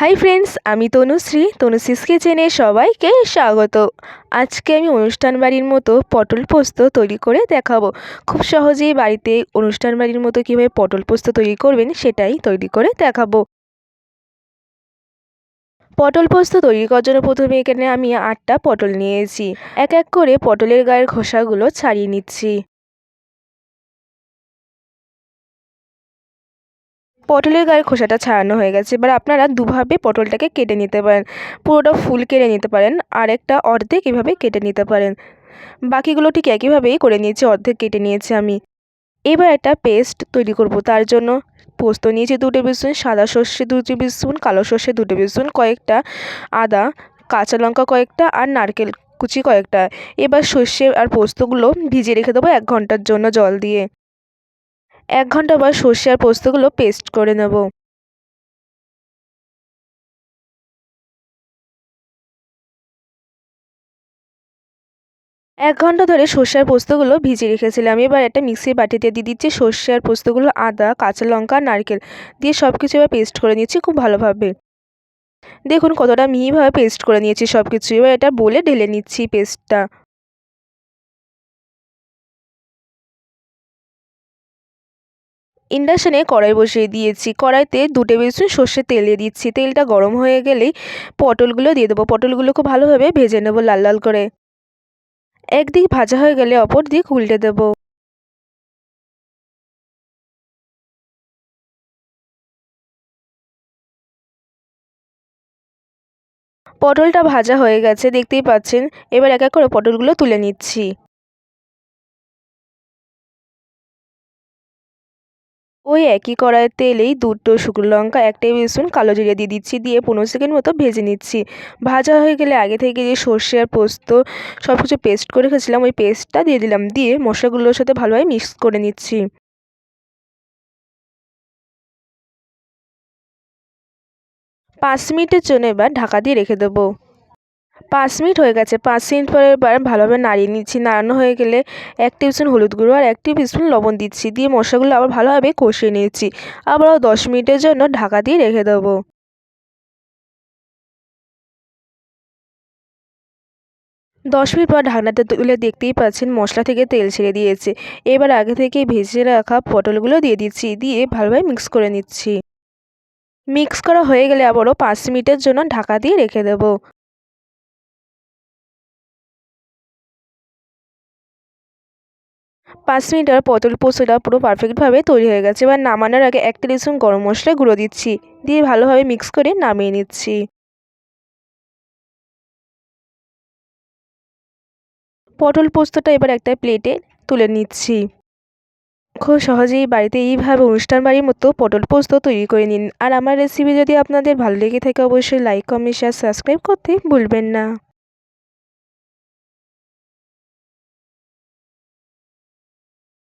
Hi friends আমি তনুশ্রী। তনুশ্রীস কিচেনে সবাইকে স্বাগত। আজকে আমি অনুষ্ঠান বাড়ির মতো পটল পোস্ত তৈরি করে দেখাবো। খুব সহজেই বাড়িতে অনুষ্ঠান বাড়ির মতো কীভাবে পটল পোস্ত তৈরি করবেন সেটাই তৈরি করে দেখাবো। পটল পোস্ত তৈরি করার জন্য প্রথমে এখানে আমি আটটা পটল নিয়েছি। এক এক করে পটলের গায়ের খোসাগুলো ছাড়িয়ে নিচ্ছি। পটলের গায়ের খোসাটা ছাড়ানো হয়ে গেছে। এবার আপনারা দুভাবে পটলটাকে কেটে নিতে পারেন। পুরোটা ফুল কেটে নিতে পারেন, আর একটা অর্ধেক এভাবে কেটে নিতে পারেন। বাকিগুলো ঠিক একইভাবেই করে নিয়েছি, অর্ধেক কেটে নিয়েছি আমি। এবার একটা পেস্ট তৈরি করব, তার জন্য পোস্ত নিয়েছি দু টেবিল স্পুন, সাদা সর্ষে দু টেবিল স্পুন, কালো সর্ষে দু টেবিল স্পুন, কয়েকটা আদা, কাঁচা লঙ্কা কয়েকটা, আর নারকেল কুচি কয়েকটা। এবার সর্ষে আর পোস্তগুলো ভিজিয়ে রেখে দেবো এক ঘণ্টার জন্য জল দিয়ে। এক ঘণ্টা পর সর্ষে আর পোস্তগুলো পেস্ট করে নেব। এক ঘণ্টা ধরে সর্ষে আর পোস্তগুলো ভিজিয়ে রেখেছিলাম। এবার একটা মিক্সির বাটিতে দিয়ে দিচ্ছি সর্ষে আর পোস্তগুলো আদা, কাঁচা লঙ্কা, নারকেল দিয়ে সব কিছু এবার পেস্ট করে নিচ্ছি খুব ভালোভাবে। দেখুন কতটা মিহিভাবে পেস্ট করে নিয়েছি সব কিছু এবার এটা বলে ঢেলে নিচ্ছি পেস্টটা ইন্ডাকশানে কড়াই বসিয়ে দিয়েছি। কড়াইতে দু টেবিল স্পুন সর্ষের তেল দিয়ে দিচ্ছি। তেলটা গরম হয়ে গেলেই পটলগুলো দিয়ে দেবো। পটলগুলো খুব ভালোভাবে ভেজে নেব লাল লাল করে। একদিক ভাজা হয়ে গেলে অপর দিক উল্টে দেব। পটলটা ভাজা হয়ে গেছে, দেখতেই পাচ্ছেন। এবার এক এক করে পটলগুলো তুলে নিচ্ছি। ওই একই কড়াইয়ের তেলেই দুটো শুকনো লঙ্কা, এক টেবিল স্পুন কালো জিরে দিয়ে দিচ্ছি, দিয়ে পনেরো সেকেন্ড মতো ভেজে নিচ্ছি। ভাজা হয়ে গেলে আগে থেকে যে সর্ষে আর পোস্ত সব কিছু পেস্ট করে রেখেছিলাম, ওই পেস্টটা দিয়ে দিলাম, দিয়ে মশলাগুলোর সাথে ভালোভাবে মিক্স করে নিচ্ছি। পাঁচ মিনিটের জন্য এবার ঢাকা দিয়ে রেখে দেবো। পাঁচ মিনিট হয়ে গেছে। পাঁচ মিনিট পরে এবার ভালোভাবে নাড়িয়ে নিচ্ছি। নাড়ানো হয়ে গেলে এক টিপসুন হলুদ গুঁড়ো আর এক টিপসুন লবণ দিচ্ছি। দিয়ে মশলাগুলো আবার ভালোভাবে কষিয়ে নিচ্ছি। আবারও দশ মিনিটের জন্য ঢাকা দিয়ে রেখে দেবো। দশ মিনিট পর ঢাকনাটা তুলে দেখতেই পাচ্ছেন মশলা থেকে তেল ছেড়ে দিয়েছে। এবার আগে থেকে ভেজে রাখা পটলগুলো দিয়ে দিচ্ছি। দিয়ে ভালোভাবে মিক্স করে নিচ্ছি। মিক্স করা হয়ে গেলে আবারও পাঁচ মিনিটের জন্য ঢাকা দিয়ে রেখে দেবো। পাঁচ মিনিট আর পটল পোস্তটা পুরো পারফেক্টভাবে তৈরি হয়ে গেছে। এবার নামানোর আগে এক টেবিল গরম মশলা গুঁড়ো দিচ্ছি। দিয়ে ভালোভাবে মিক্স করে নামিয়ে নিচ্ছি। পটল পোস্তটা এবার একটা প্লেটে তুলে নিচ্ছি। খুব সহজেই বাড়িতে এইভাবে অনুষ্ঠান বাড়ির মতো পটল পোস্ত তৈরি করে নিন। আর আমার রেসিপি যদি আপনাদের ভালো লেগে থাকে, অবশ্যই লাইক কমেন্ট শেয়ার সাবস্ক্রাইব করতে ভুলবেন না।